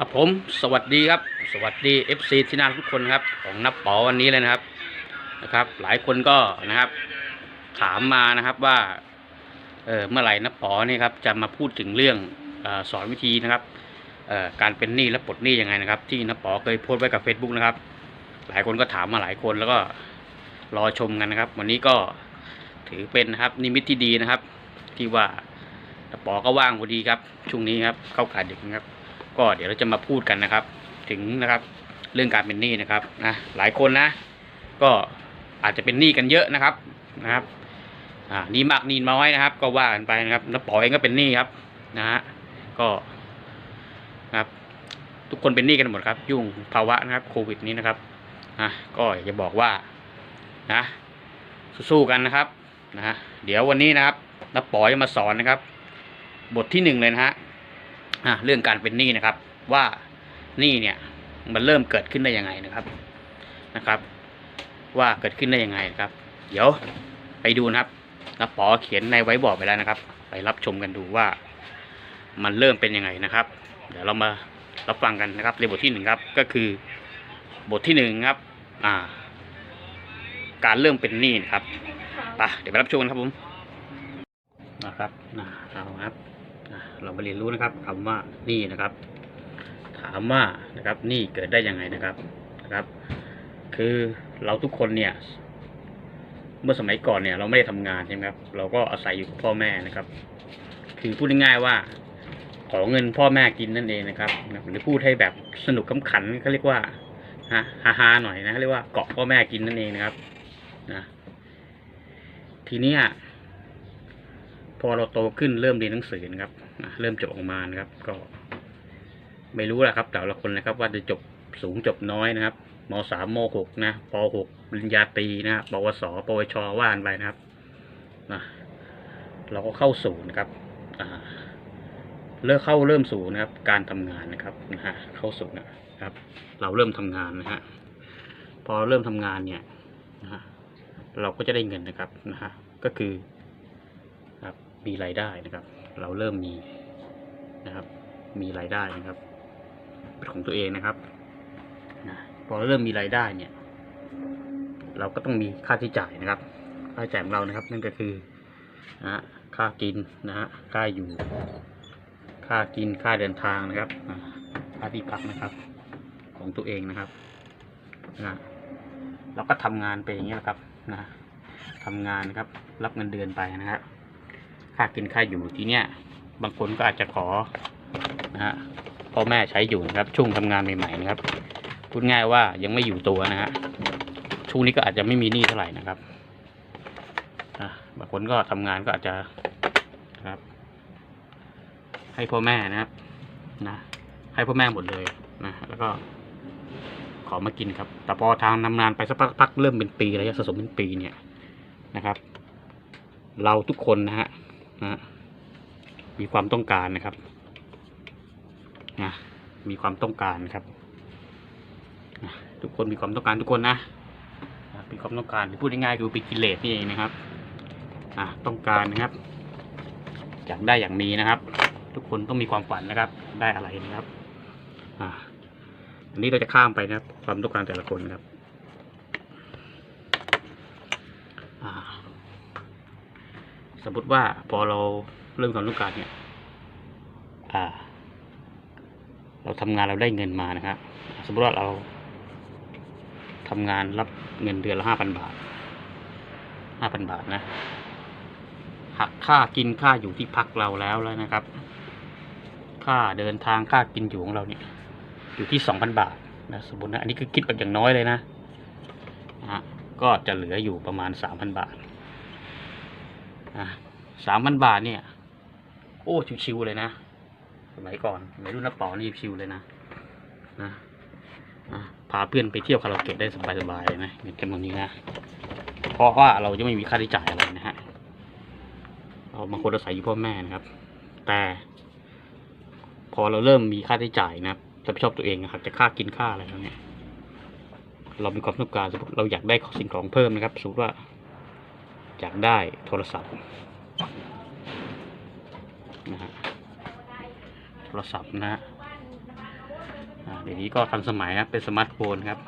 ครับผมสวัสดีครับ สวัสดี FC ที่น่าทุกคนครับ ของนับปอวันนี้เลยนะครับนะครับ หลายคนก็นะครับ ถามมานะครับว่าเออเมื่อไหร่นับปอนี่ครับจะมาพูดถึงเรื่องออสอนวิธีนะครับการเป็นหนี้และปลดหนี้ยังไงนะครับ ที่นับปอเคยโพสต์ไว้กับ Facebook นะครับ หลายคนก็ถามมาหลายคนแล้วก็รอชมกันนะครับ วันนี้ก็ถือเป็นนะครับนิมิตที่ดีนะครับ ที่ว่านับปอก็ว่างพอดีครับช่วงนี้ครับเข้ากาดึกนะครับ ก็เดี๋ยวเราจะมาพูดกันนะครับ ถึงนะครับเรื่องการเป็นหนี้นะครับนะหลายคนนะ ก็อาจจะเป็นหนี้กันเยอะนะครับนะครับอ่านี้มากนี้น้อยนะครับ ก็ว่ากันไปนะครับน้าป๋อเองก็เป็นหนี้ครับนะฮะก็นะครับ ทุกคนเป็นหนี้กันหมดครับ ยุ่งภาวะนะครับโควิดนี้นะครับนะก็อยากจะบอกว่านะสู้ๆกันนะครับนะฮะเดี๋ยววันนี้นะครับน้าป๋อจะมาสอนนะครับ บทที่หนึ่งเลยนะฮะ อะเรื่องการเป็นหนี้นะครับ ว่าหนี้เนี่ยมันเริ่มเกิดขึ้นได้ยังไงนะครับนะครับ ว่าเกิดขึ้นได้ยังไงนะครับ เดี๋ยวไปดูนะครับนับปอเขียนในไว้บอร์ไปแล้วนะครับ ไปรับชมกันดูว่า มันเริ่มเป็นยังไงนะครับ เดี๋ยวเรามารับฟังกันนะครับในบทที่หนึ่งครับก็คือบทที่หนึ่งครับ อ่า การเริ่มเป็นหนี้นะครับไปเดี๋ยวไปรับชมกันครับผมนะครับนะเอาครับ เรามาเรียนรู้นะครับคำว่านี่นะครับ ถามว่านะครับนี่เกิดได้ยังไงนะครับนะครับ คือเราทุกคนเนี่ย เมื่อสมัยก่อนเนี่ย เราไม่ได้ทำงานใช่ไหมครับ เราก็อาศัยอยู่กับพ่อแม่นะครับ คือพูดง่ายๆว่าขอเงินพ่อแม่กินนั่นเองนะครับหรือพูดให้แบบสนุกขำขันเขาเรียกว่าฮะฮาๆหน่อยนะเรียกว่าเกาะพ่อแม่กินนั่นเองนะครับนะทีนี้พอเราโตขึ้นเริ่มเรียนหนังสือนะครับ อะเริ่มจบออกมานะครับ ก็ ไม่รู้แหละครับแต่ละคนนะครับ ว่าจะจบสูงจบน้อยนะครับมสามมหกนะปหกปริญญาตรีนะครับปวสปวชว่านไปนะครับนะเราก็เข้าสู่นะครับเริ่มเข้าเริ่มสู่นะครับ การทำงานนะครับนะฮะเข้าสู่นะครับ เราเริ่มทำงานนะฮะพอเริ่มทำงานเนี่ยนะฮะเราก็จะได้เงินนะครับนะฮะก็คือครับมีรายได้นะครับ เราเริ่มมีนะครับ มีรายได้นะครับเป็นของตัวเองนะครับนะพอเริ่มมีรายได้เนี่ย เราก็ต้องมีค่าใช้จ่ายนะครับ ค่าใช้จ่ายของเรานะครับ นั่นก็คือนะค่ากินนะฮะค่าอยู่ ค่ากินค่าเดินทางนะครับค่าที่พักนะครับ ของตัวเองนะครับนะเราก็ทำงานไปอย่างเงี้ยครับนะทำงานนะครับ รับเงินเดือนไปนะครับ ค่ากินค่าอยู่ทีเนี้ยบางคนก็อาจจะขอนะฮะพ่อแม่ใช้อยู่นะครับช่วงทำงานใหม่ๆนะครับพูดง่ายว่ายังไม่อยู่ตัวนะฮะช่วงนี้ก็อาจจะไม่มีหนี้เท่าไหร่นะครับบางคนก็ทำงานก็อาจจะครับ ให้พ่อแม่นะครับนะให้พ่อแม่หมดเลยนะแล้วก็ขอมากินครับ แต่พอทางนำนานไปสักพักเริ่มเป็นปีระยะสะสมเป็นปีเนี่ยนะครับ เราทุกคนนะฮะ นะมีความต้องการนะครับนะมีความต้องการครับนะทุกคนมีความต้องการทุกคนนะนะมีความต้องการพูดง่ายๆคือเป็นกิเลสนี่เองนะครับอะต้องการนะครับ อยากได้อย่างมีนะครับ ทุกคนต้องมีความฝันนะครับ ได้อะไรนะครับอ่าอันนี้เราจะข้ามไปนะครับ ความต้องการแต่ละคนนะครับ อ่า สมมติว่าพอเราเริ่มความต้องการเนี่ยเราทำงานเราได้เงินมานะครับสมมติว่าเราทำงานรับเงินเดือนละห้าพันบาทห้าพันบาทนะหักค่ากินค่าอยู่ที่พักเราแล้วแล้วนะครับ ค่าเดินทางค่ากินอยู่ของเราเนี่ย อยู่ที่สองพันบาทนะสมมตินะอันนี้คือคิดแบบอย่างน้อยเลยนะนะฮะก็จะเหลืออยู่ประมาณสามพันบาท สามพันบาทเนี่ย โอ้ชิวๆเลยนะ สมัยก่อนสมัยรุ่นนักปอนี่ชิวเลยนะนะพาเพื่อนไปเที่ยวคาราโอเกะได้สบายๆเลยนะเงินจำนวนนี้นะเพราะว่าเราจะไม่มีค่าใช้จ่ายอะไรนะฮะเราบางคนอาศัยอยู่พ่อแม่นะครับ แต่ พอเราเริ่มมีค่าใช้จ่ายนะรับรับผิดชอบตัวเองนะครับจะค่ากินค่าอะไรแล้วเนี่ย เรามีความต้องการสมมติเราอยากได้สิ่งของเพิ่มนะครับสมมติว่า อยากได้โทรศัพท์นะฮะโทรศัพท์นะฮะเดี๋ยวนี้ก็ทันสมัยครับเป็นสมาร์ทโฟนครับ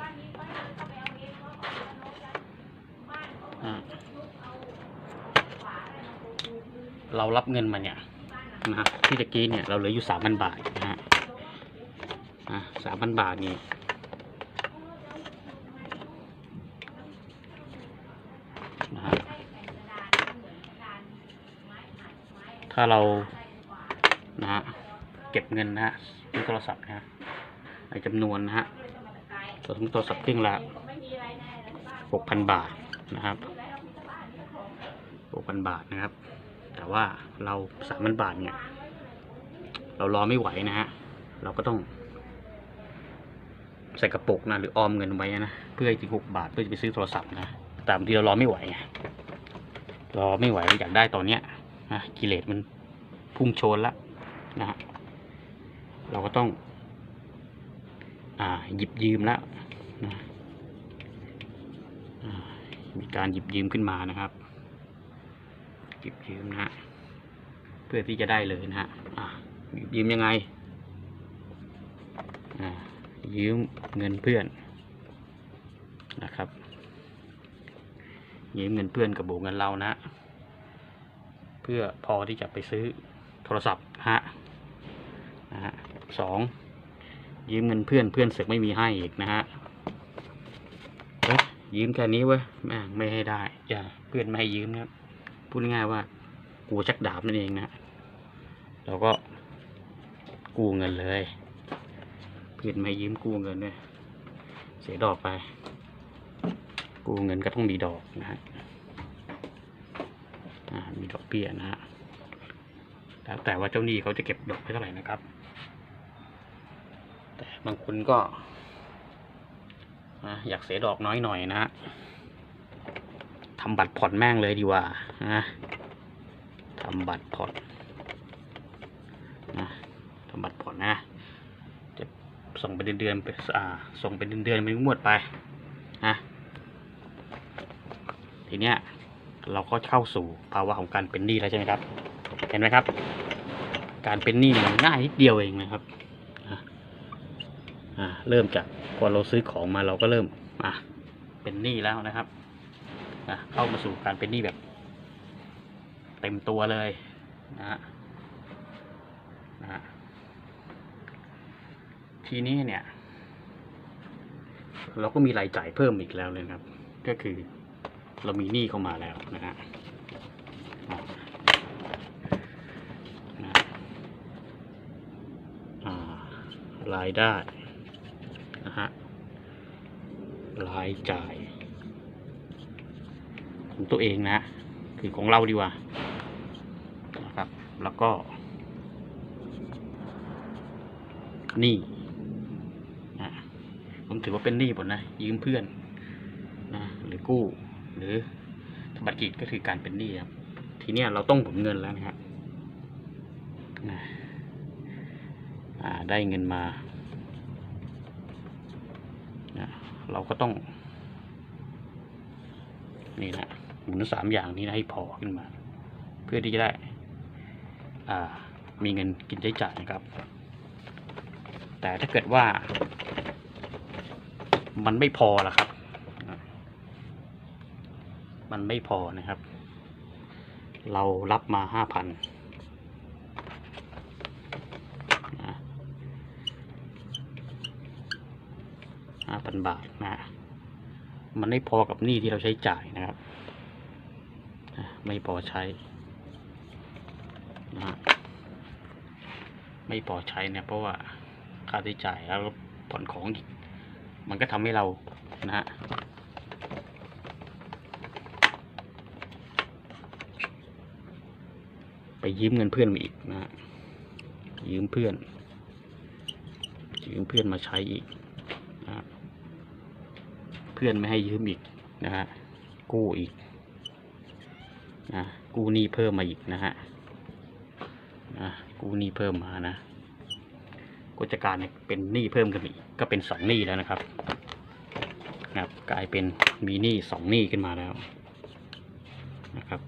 เรารับเงินมาเนี่ยนะฮะที่ตะกี้เนี่ยเราเหลืออยู่สามพันบาทนะฮะสามพันบาทนี่นะฮะ ถ้าเรานะฮะเก็บเงินนะฮะซื้อโทรศัพท์นะฮะในจำนวนนะฮะตัวทั้งโทรศัพท์เครื่องละหกพันบาทนะครับหกพันบาทนะครับ แต่ว่าเราสามพันบาทเนี่ย เรารอไม่ไหวนะฮะ เราก็ต้องใส่กระปุกนะหรือออมเงินไว้นะเพื่อให้ถึงหกบาทเพื่อจะไปซื้อโทรศัพท์นะแต่บางทีเรารอไม่ไหวรอไม่ไหวอยากได้ตอนเนี้ย นะกิเลสมันพุ่งโชนละนะฮะเราก็ต้อง อ่าหยิบยืมแล้วนะมีการหยิบยืมขึ้นมานะครับ หยิบยืมนะฮะเพื่อที่จะได้เลยนะฮะหยิบยืมยังไงยืมเงินเพื่อนนะครับยืมเงินเพื่อนกับโบเงินเรานะ พื่อพอที่จะไปซื้อโทรศัพท์ฮะนะฮะสองยืมเงินเพื่อนเพื่อนเสกไม่มีให้อีกนะฮะเอ้ยยืมแค่นี้เว้ยแม่งไม่ให้ได้อย่าเพื่อนไม่ให้ยืมนะพูดง่ายว่ากูชักดาบนั่นเองนะเราก็กู้เงินเลย เพื่อนไม่ยืมกู้เงินเนี่ยเสียดอกไป กู้เงินก็ต้องมีดอกนะฮะ มีดอกเบี้ยนะฮะแล้วแต่ว่าเจ้าหนี้เขาจะเก็บดอกไว้เท่าไหร่นะครับ แต่บางคนก็อะอยากเสียดอกน้อยหน่อยนะฮะทำบัตรผ่อนแม่งเลยดีกว่านะทำบัตรผ่อนนะทำบัตรผ่อนนะจะส่งเป็นเดือนๆไปอ่าส่งเป็นเดือนๆเป็นงวดไปนะทีเนี้ย เราก็เข้าสู่ภาวะของการเป็นหนี้แล้วใช่ไหมครับ เห็นไหมครับ การเป็นหนี้มันง่ายนิดเดียวเองนะครับอ่าเริ่มจากพอเราซื้อของมาเราก็เริ่มอะเป็นหนี้แล้วนะครับอะเข้ามาสู่การเป็นหนี้แบบ เต็มตัวเลยนะฮะนะฮะทีนี้เนี่ย เราก็มีรายจ่ายเพิ่มอีกแล้วเลยครับ ก็คือ เรามีหนี้เข้ามาแล้วนะฮะรายได้นะฮะรายจ่ายของตัวเองนะคือของเราดีกว่านะครับ แล้วก็หนี้นะผมถือว่าเป็นหนี้หมดนะยืมเพื่อนนะหรือกู้ หรือธบัตรกิจก็คือการเป็นหนี้ครับ ทีนี้เราต้องหมุนเงินแล้วนะครับได้เงินมา เราก็ต้อง นี่นะหมุนสามอย่างนี้นะให้พอขึ้นมา เพื่อที่จะได้มีเงินกินใช้จ่ายนะครับ แต่ถ้าเกิดว่า มันไม่พอละครับ มันไม่พอนะครับ เรารับมาห้าพันห้าพันบาทนะ มันไม่พอกับหนี้ที่เราใช้จ่ายนะครับ ไม่พอใช้นะไม่พอใช้เนี่ยเพราะว่าค่าใช้จ่ายแล้วผ่อนของอีก มันก็ทำให้เรานะฮะ ไป ยืมเงินเพื่อนมาอีกนะฮะยืมเพื่อน ยืมเพื่อนมาใช้อีกนะเพื่อนไม่ให้ยืมอีกนะฮะ กู้อีกนะกู้หนี้เพิ่มมาอีกนะฮะนะกู้หนี้เพิ่มมานะก็จการเป็นหนี้เพิ่มกันอีกก็เป็นสองหนี้แล้วนะครับนะครับกลายเป็นมีหนี้สองหนี้ขึ้นมาแล้วนะครับ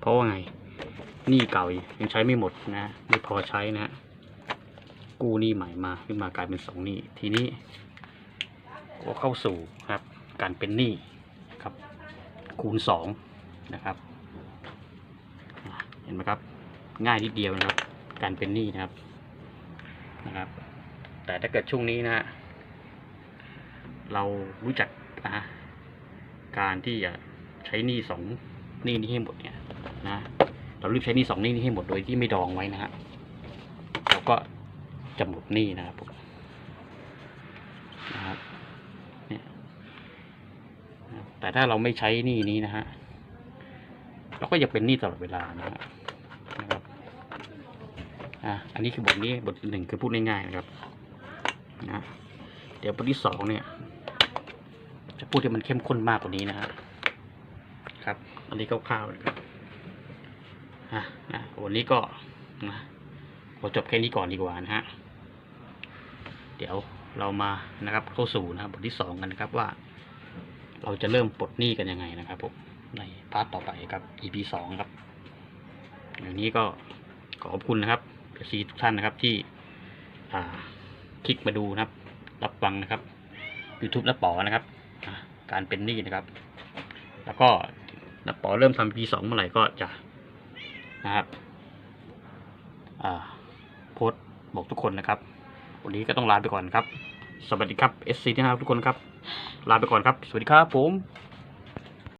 เพราะว่าไง หนี้เก่ายังใช้ไม่หมดนะ ไม่พอใช้นะ กู้หนี้ใหม่มาขึ้นมากลายเป็นสองหนี้ทีนี้ก็เข้าสู่ครับ การเป็นหนี้ครับ คูณสองนะครับเห็นไหมครับ ง่ายนิดเดียวนะครับ การเป็นหนี้นะครับนะครับ แต่ถ้าเกิดช่วงนี้นะฮะเรารู้จักนะการที่จะใช้หนี้สองหนี้นี้ให้หมดเนี่ยนะ เรารีบใช้นี้สองนี้นี้ให้หมดโดยที่ไม่ดองไว้นะฮะเราก็จะหมดนี้นะครับผมนะครับเนี่ยแต่ถ้าเราไม่ใช้นี้นี้นะฮะเราก็จะเป็นนี้ตลอดเวลานะฮะนะครับอะอันนี้คือบทนี้บทหนึ่งคือพูดง่ายๆนะครับนะเดี๋ยวบทที่สองเนี่ย จะพูดให้มันเข้มข้นมากกว่านี้นะฮะครับ อันนี้คร่าวๆนะครับ อะนะวันนี้ก็นะเราจบแค่นี้ก่อนดีกว่านะฮะ เดี๋ยวเรามานะครับเข้าสู่นะครับบทที่สองกันนะครับว่า เราจะเริ่มปลดหนี้กันยังไงนะครับผมในพาร์ทต่อไปครับ EP สองครับ อย่างนี้ก็ขอบคุณนะครับเอซีทุกท่านนะครับที่อ่าคลิกมาดูนะครับ รับฟังนะครับ YouTube และป๋อนะครับการเป็นหนี้นะครับ แล้วก็นับป๋อเริ่มทำ EP สองเมื่อไหร่ก็จะ นะครับโพสบอกทุกคนนะครับ วันนี้ก็ต้องลาไปก่อนครับ สวัสดีครับ SC ที่นะครับทุกคนครับ ลาไปก่อนครับ สวัสดีครับผม